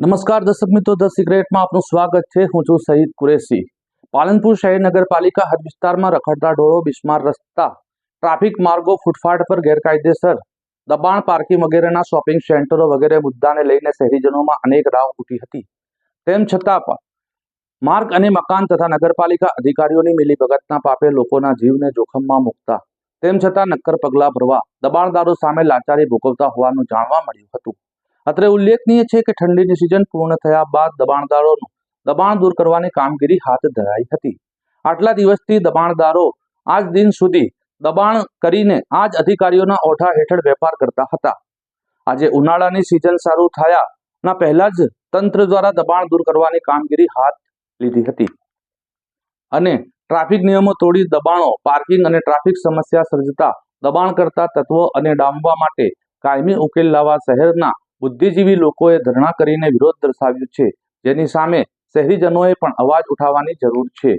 નમસ્કાર દર્શક મિત્રો, ધ સિક્રેટમાં આપનું સ્વાગત છે. હું છું સહીદ કુરેશી. પાલનપુર શહેર નગરપાલિકા હદ વિસ્તારમાં રખડતા ઢોરો, બિસ્માર રસ્તા, ટ્રાફિક માર્ગો, ફૂટપાથ પર ગેરકાયદેસર દબાણ, પાર્કિંગ વગેરેના શોપિંગ સેન્ટરો વગેરે મુદ્દાને લઈને શહેરીજનોમાં અનેક રાવ ઉઠી હતી. તેમ છતાં પણ માર્ગ અને મકાન તથા નગરપાલિકા અધિકારીઓની મિલીભગતના પાપે લોકોના જીવને જોખમમાં મૂકતા. તેમ છતાં નક્કર પગલાં ભરવા દબાણદારો સામે લાચારી ભોગવતા હોવાનું જાણવા મળ્યું હતું. અત્રે ઉલ્લેખનીય છે કે ઠંડીની સિઝન પૂર્ણ થયા બાદ દબાણદારોનું દબાણ દૂર કરવાની કામગીરી હાથ ધરાઈ હતી. આટલા દિવસથી દબાણદારો આજ દિન સુધી દબાણ કરીને આજ અધિકારીઓના ઓઠા હેઠળ વેપાર કરતા હતા. આજે ઉનાળાની સિઝન શરૂ થયાના પહેલા જ તંત્ર દ્વારા દબાણ દૂર કરવાની કામગીરી હાથ લીધી હતી. અને ટ્રાફિક નિયમો તોડી દબાણો, પાર્કિંગ અને ટ્રાફિક સમસ્યા સર્જતા દબાણ કરતા તત્વો અને ડામવા માટે કાયમી ઉકેલ લાવવા શહેરના બુદ્ધિજીવી લોકોએ ધરણા કરીને વિરોધ દર્શાવ્યો છે. જેની સામે શહેરીજનોએ પણ અવાજ ઉઠાવવાની જરૂર છે.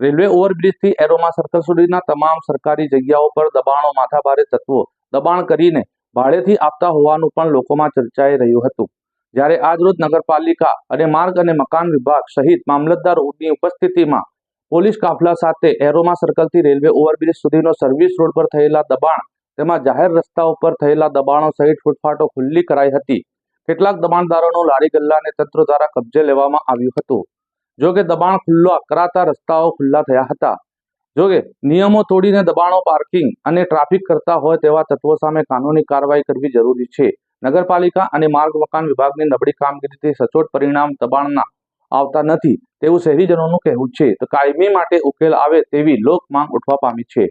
રેલવે ઓવરબ્રિજથી એરોમા સર્કલ સુધીના તમામ સરકારી જગ્યાઓ પર દબાણો માથાભારે તત્વો દબાણ કરીને ભાડેથી આપતા હોવાનું પણ લોકોમાં ચર્ચાઈ રહ્યું હતું. જ્યારે આજરોજ નગરપાલિકા અને માર્ગ અને મકાન વિભાગ સહિત મામલતદારોની ઉપસ્થિતિમાં પોલીસ કાફલા સાથે એરોમા સર્કલથી રેલવે ઓવરબ્રિજ સુધીનો સર્વિસ રોડ પર થયેલા દબાણ તેમાં જાહેર રસ્તા ઉપર થયેલા દબાણો સહિત ફૂટફાટો ખુલ્લી કરાઈ હતી. કેટલાક દબાણદારોનો લારી ગલ્લાને તંત્ર દ્વારા કબજે લેવામાં આવ્યું હતું. જોકે દબાણ ખુલ્લા કરાતા રસ્તાઓ ખુલ્લા થયા હતા. જો કે નિયમો તોડીને દબાણો પાર્કિંગ અને ટ્રાફિક કરતા હોય તેવા તત્વો સામે કાનૂની કાર્યવાહી કરવી જરૂરી છે. નગરપાલિકા અને માર્ગ મકાન વિભાગની નબળી કામગીરીથી સચોટ પરિણામ દબાણના આવતા નથી તેવું શહેરીજનોનું કહેવું છે. તો કાયમી માટે ઉકેલ આવે તેવી લોક માંગ ઉઠવા પામી છે.